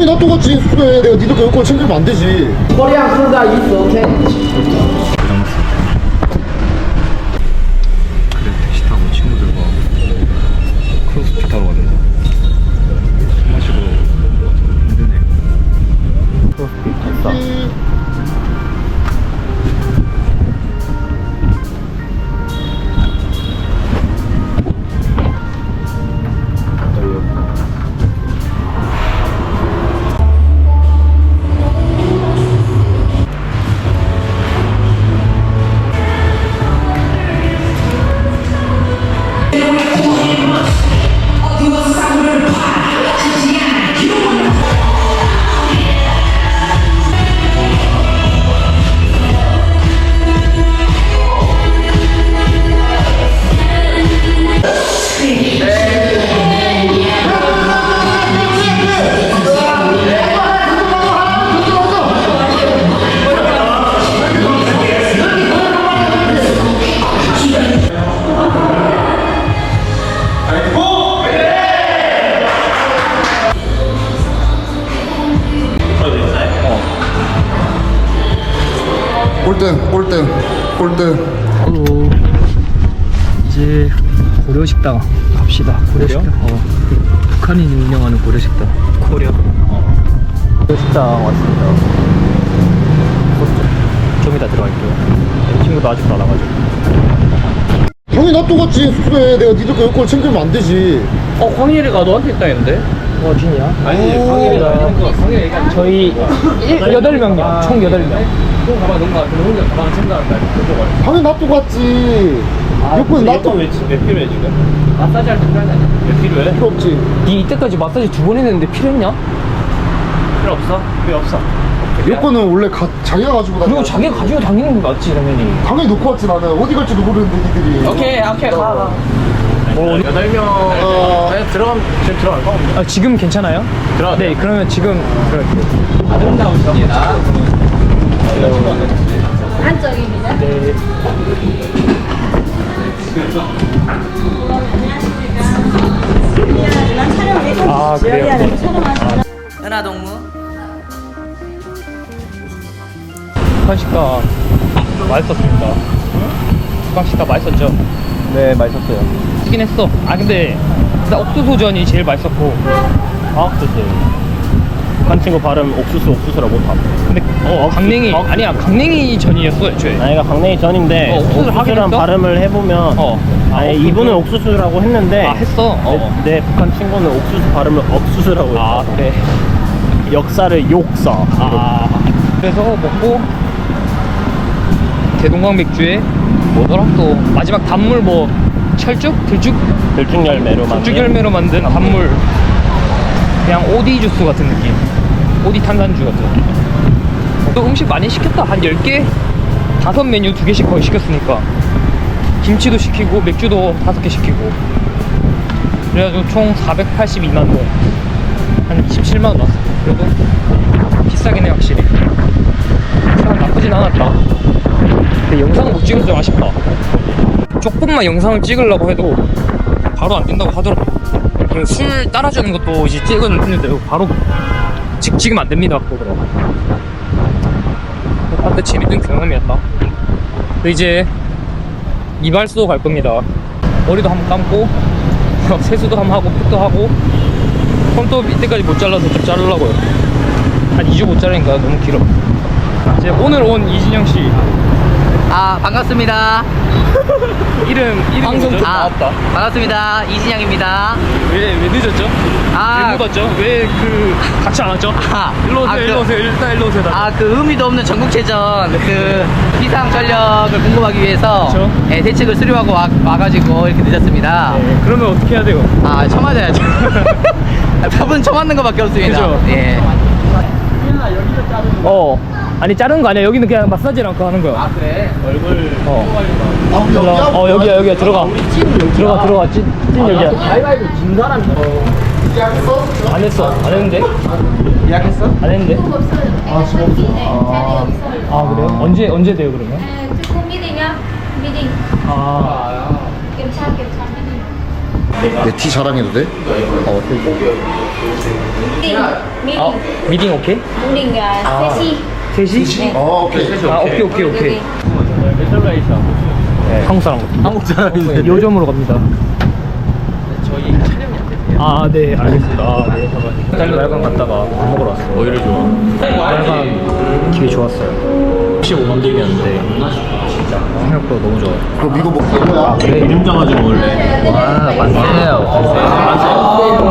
형이 나 똑같이 숙소에 내가 니들 교육권 챙기면 안 되지. 코리안 소다 있어 오케이 꼴등 꼴등 꼴등. 아이고 이제 고려식당 갑시다. 고려식당? 어, 그 북한인이 운영하는 고려식당. 고려. 어. 고려식당 왔습니다. 좀, 좀 이따 들어갈게요. 이 친구도 아직도 안 와가지고. 형이 나 똑같이 숙소에 내가 니들 교육권 챙기면 안 되지. 어 광일이가 너한테 있다 했는데? 어 진이야? 아니 광일이가 광일이 얘기한 저희 일, 여덟 명이요 총여 총 가방 넣은 거 같은데 혼자 가방 그쪽 형이 나 똑같이 교육권 나 똑- 몇 필요해 지금? 마사지 할때 필요하지 않냐? 몇 필요해? 필요 없지 니 이때까지 마사지 두 번 했는데 필요했냐? 필요 없어? 필요 없어 교육권은 원래 가, 자기가 가지고 다니 그리고 자기가 가지고 다니는 게 맞지 당연히 당연히 놓고 왔지 나는 어디 갈지도 모르는데 니들이 오케이 오케이 가 뭐 여덟 명 어. 그냥 들어가면 지금 들어갈까? 아, 지금 괜찮아요? 들어가. 네, 그러면 지금 들어갈게요. 아름다우십니다. 한쪽입니다. 네. 아, 그래요? 은하동무 북한 식당 맛있었습니다. 북한 식당 맛있었죠? 네, 맛있었어요. 쓰긴 했어. 아, 근데 나 옥수수전이 제일 맛있었고. 아 옥수수 북한 친구 발음 옥수수 옥수수라 못함 근데 어, 강냉이 아니야 강냉이 전이었어 애초에. 아이가 강냉이 전인데 어, 옥수수를 하긴 옥수수란 했어? 발음을 해보면 어. 아니 옥수수? 이분은 옥수수라고 했는데 아 했어. 어. 내, 내 북한 친구는 옥수수 발음을 억수수라고 했어 아 그래. 역사를 욕사 아 그래서 먹고 대동강 맥주에 뭐더라 또 마지막 단물 뭐 철쭉 들쭉 들쭉 열매로 만든 들쭉 열매로 만든 단물 그냥 오디 주스 같은 느낌. 오디 탄산주 같은. 또 음식 많이 시켰다. 한 10개? 다섯 메뉴 두 개씩 거의 시켰으니까. 김치도 시키고 맥주도 다섯 개 시키고. 그래가지고 총 482만 원 한 27만 원 나왔어 그래도 비싸긴 해 확실히. 참 나쁘진 않았다. 근데 영상 못 찍어서 좀 아쉽다. 조금만 영상을 찍으려고 해도 바로 안 된다고 하더라고 그술 따라주는 것도 이제 찍었는데 바로 지, 지금 안 됩니다. 그러더라고 한때 재밌는 경험이었다. 이제 이발소 갈 겁니다. 머리도 한번 감고 세수도 한번 하고 핏도 하고. 손도 이때까지 못 잘라서 좀 자르려고요. 한 2주 못 자르니까 너무 길어. 이제 오늘 온 이진영 씨. 아 반갑습니다 이름 이름 방송? 아 반갑습니다 이진양입니다 왜, 왜 늦었죠? 아. 왜 묻었죠? 왜 그 같이 안 왔죠? 아, 일로 오세요 아, 그- 일로 오세요 일단 일로 오세요. 아 그 의미도 없는 전국체전 그 비상 전력을 공급하기 위해서 그쵸. 예, 대책을 수료하고 와, 와가지고 이렇게 늦었습니다 네, 그러면 어떻게 해야 돼요? 아 쳐맞아야죠 답은 쳐맞는 것밖에 없습니다 그죠. 예. 어 아니 자르는 거 아니야. 여기는 그냥 마사지랑 그거 하는 거야. 그래? 얼굴 어. 아 우리 여기야? 어 여기야 여기야. 들어가. 들어가 들어가. 찐, 찐 여기야. 가위바위보 진 사람이 예약했어? 안 했어. 안 했는데? 예약했어? 안 했는데? 아 지금 없어? 아, 아 그래요? 언제 언제 돼요 그러면? 그 미팅이야? 미팅. 아. kiểm tra kiểm tra miệng 내티 자랑해도 돼? 어, 미팅 어 미팅 오케이? 미팅 아, 셋이 3시? 아, 오케이. 아 오케이 오케이 오케이. 여기. 한국 사람. 한국 사람인데 요점으로 갑니다. 저희 촬영이 안 됐대요. 아 네 알겠습니다. 아, 네. 달리 말관 갔다가 밥 먹으러 왔어요. 오히려 좋아. 말관 기회 좋았어요. 15만 딜이었는데. 진짜. 생각보다 너무 좋아요 그럼 이거 뭐, 뭐야? 그래. 이름 정가지고 원래. 와 만세요. Uh,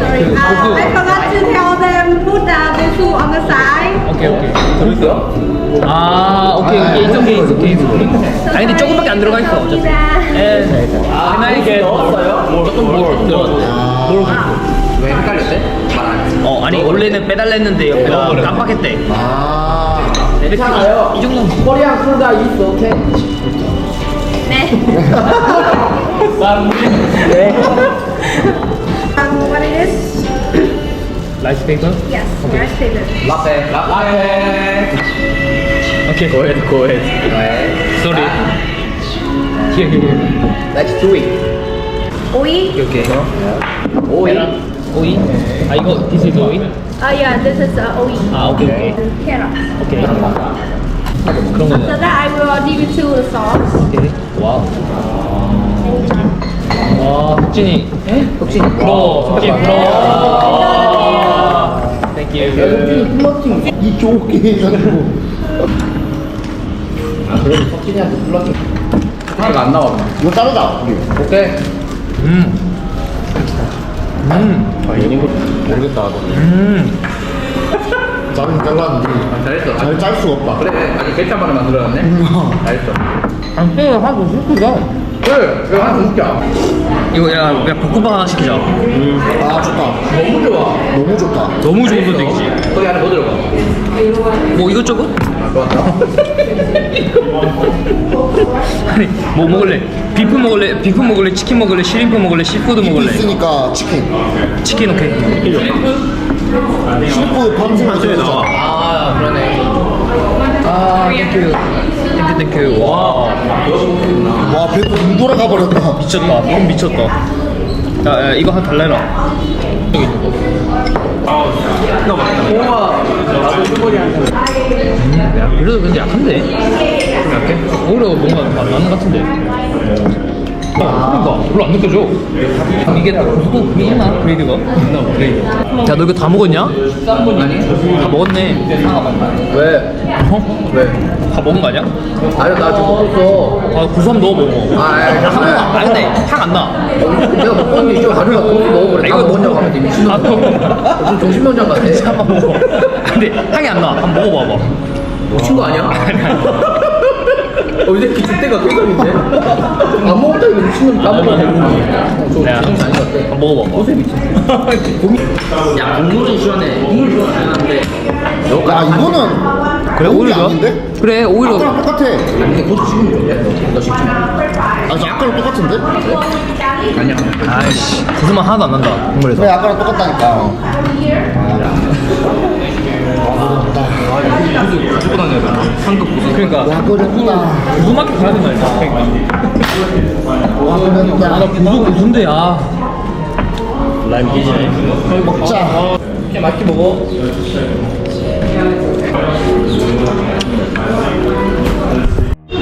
I forgot to tell them put the tissue on the side. 오케이 오케이. 들었어요? 아 오케이 오케이. It's okay it's okay it's okay. 아니 근데 조금밖에 안 들어가 있어 어차피. 네 Can I get 조금 more 왜 헷갈렸대? 말안 했어. 어 아니 원래는 빼달랬는데 옆에가 깜빡했대. 아, 괜찮아요. 이 정도는 코리안 풀다 있어, 오케이? Um, what it is? 라이스 페이퍼? Yes, rice paper. 라떼, 라떼. 오케이 go ahead go ahead 네. sorry here here here Let's do it. Oil? 오케이 오이. 오이? 아 이거 this is 오이? Oh yeah, this is uh, oil. 아 오케이 오케이 Carrots. 오케이 그런 After 거는 that, I will dip it to the sauce. 오케이 와우 와 흑진이 에? 흑진이 부러워 흑진이 부러워 이 좁게 해가지고. 석진이한테 불렀지. 하나가 안 나와. 이거 자르자, 우리. 오케이. 음. 음. 모르겠다, 너. 음. 자르긴 잘랐는데. 잘했어. 잘짤 수가 없다. 그래, 아니 괜찮만을 만들어놨네. 잘했어. 안 빼요 하고 슬프다 왜? 왜 하나 더 웃겨? 이거 야, 야 볶음밥 하나 시키자 아, 좋다. 너무 좋아. 너무 좋다. 너무 좋은 선택이지 거기 안에 뭐 들어가? 뭐 이것저것? 아, 좋았다. 아니 뭐 먹을래? 비프 먹을래? 비프 먹을래? 치킨 먹을래? 시림프 먹을래? 시푸드 먹을래? 있으니까 치킨. 치킨 오케이 시리프 밤새면서 나와. 아, 그러네. 아 땡큐 땡큐 땡큐 와 와, 배도 눈 돌아가 버렸다. 미쳤다 너무 미쳤다 야, 야 이거 한 달래라 여기 있는 거 우와. 나도 슈퍼리한테. 야, 그래도 근데 약한데? 좀 약해? 오히려 뭔가 나는 같은데? 아, 그러니까 별로 안 느껴져 이게 다 고속도 그게 있나? 그레이드가? 있나 그레이드 야 너 이거 다 먹었냐? 아니? 다 먹었네 왜? 어? 왜? 다 먹은 거 아니야? 아니, 나 지금 먹었어. 아 구삼 넣어 먹어 아, 아니, 야, 한 번, 아 근데 향 안 나. 내가 먹었는데 이쪽 하루가 고수 먹어버려. 아, 다 먹었냐고 하면 돼, 미친놈. 아, 무슨 정신병장 같아. 먹어. 근데 향이 안 나. 한번 먹어봐봐. 미친 거 아니야? 어, 이 새끼 줏대가 괴성인데? 안 먹었 다, 이거 미친놈 다 먹어야 되는 저 야. 정신 아닌 것 같아. 한번 먹어봐봐. 고수 미친. 야, 국물 좀 시원해. 국물 시원한데. 야, 이거는. 그래 오히려? 아닌데? 그래 오히려. 아까랑 똑같아. 아니, 고수 식으면 좋네. 너, 너 식지 마. 아니, 아까랑 똑같은데? 아니야. 아이씨 무슨만 하나도 안 난다. 국물에서. 그래, 아까랑 똑같다니까. 가지고 다녀야 돼. 상급 고수. 그러니까 와, 그랬구나. 무슨 가야 된다. 그러니까. 와, 아, 그랬구나. 나 무슨 무슨데 야. 라임 기지네. 먹자. 이렇게 맛있게 먹어.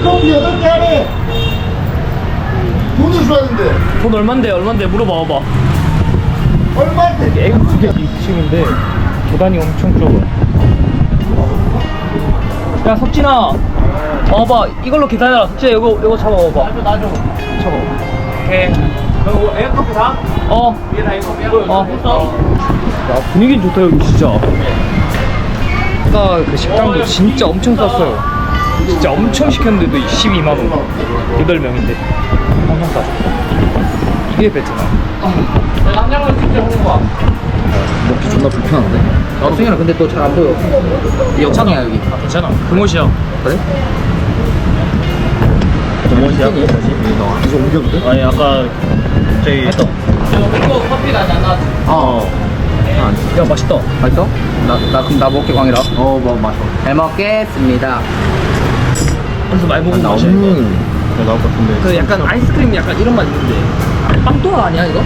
커피 여덟 개 하래. 돈을 줘야 되는데. 돈 얼만데 얼만데 물어봐봐. 얼마인데? 애가 두개 2층인데 계단이 엄청 좁아. 야 석진아, 와봐 이걸로 계산해라. 석진아 이거 이거 잡아봐봐. 나줘 나줘. 잡아. 오케이. 너 에어컨 다? 어. 어. 야 분위기 좋다 여기 진짜. 아까 그 식당도 진짜 엄청 쌌어요. 진짜 엄청 시켰는데도 12만 원. 8명인데 엄청 싸. 이게 베트남. 먹 기 존나 불편한데? 어, 승현아, 근데 또 잘 안 보여. 역창이야, 여기. 아 괜찮아. 금옷이야. 그래? 금옷이야. 이거 옮겨도 돼? 아니 아까 저희 했어. 이거 커피가 안 나왔지. 어. 야 맛있다. 맛있어? 나, 나, 그럼 나 먹게, 광이라. 어, 뭐, 맛있어. 잘 먹겠습니다. 그래서 많이 먹은 맛이야 이거. 음. 나올 것 같은데. 그 약간 아이스크림 약간 이런 맛 있는데. 빵또아 아니야 이거?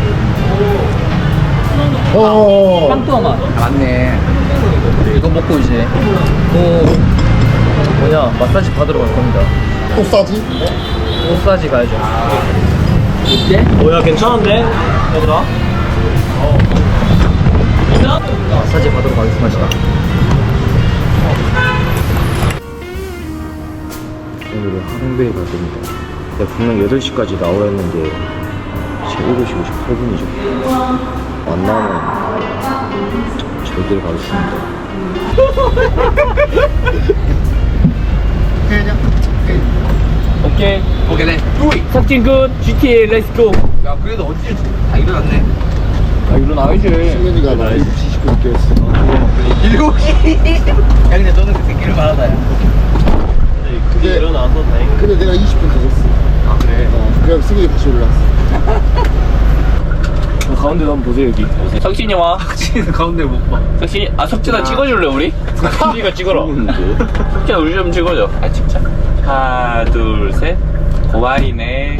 어. 빵또아 맛. 아, 맞네. 이거 먹고 이제 오 뭐냐 마사지 받으러 갈 겁니다. 또 싸지? 마사지 가야죠. 이때 뭐야 괜찮은데? 얘들아? 마사지 받으러 가겠습니다. 오늘은 하롱베이 갈 겁니다. 내가 분명 8시까지 나와야 했는데 지금 7시 58 분이죠. 안 나오면 절대로 가겠습니다. 오케이 오케이 네. 석진 굿 GTA 렛츠고 야 그래도 어찌 다 일어났네. 아 일어나야지 승현이가 나 7시 20분 깨웠어. 일곱 시. 야 근데 너는 그때 끼를 받았다. 야. 그게 일어나서 다행이다 근데 내가 20분 더 잤어. 아 그래. 어, 그냥 승현이 다시 올라왔어. 가운데도 한번 보세요 여기. 석진이 와. 지금 가운데 못 봐. 석진이 아 석진아 찍어줄래 우리? 석진이가 찍어라. 석진아 우리 좀 찍어줘. 아 찍자 하나 둘 셋. 고발이네.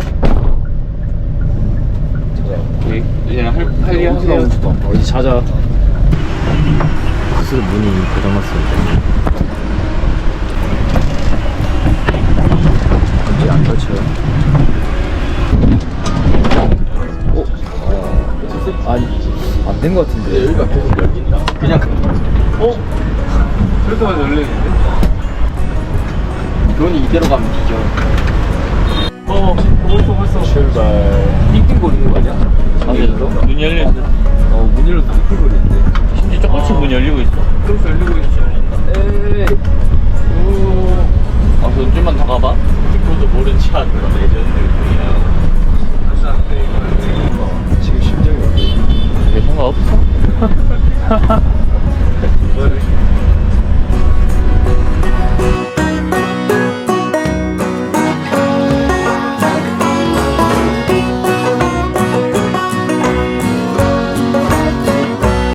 오케이. 이제 할, 할일 하세요 어디 자자. 스스로 문이 고장났습니다. 이제 안 닫혀요. 아니 안 된 것 같은데. 여기가 계속 열린다. 그냥 어? 그렇게만 열리는데? 돈이 이대로 가면 뒤져. 어 벌써 벌써 출발. 띵띵거리는 거 아니야? 안에서 문 열려 어, 문 열어도 띵띵거리는데. 심지어 조금씩 문 열리고 있어 그래서 열리고 있지. 에이. 아 그럼 좀만 더 가봐 그것도 모른 체 하는 거 레전드야 지금 심정이 어때? 별 상관없어.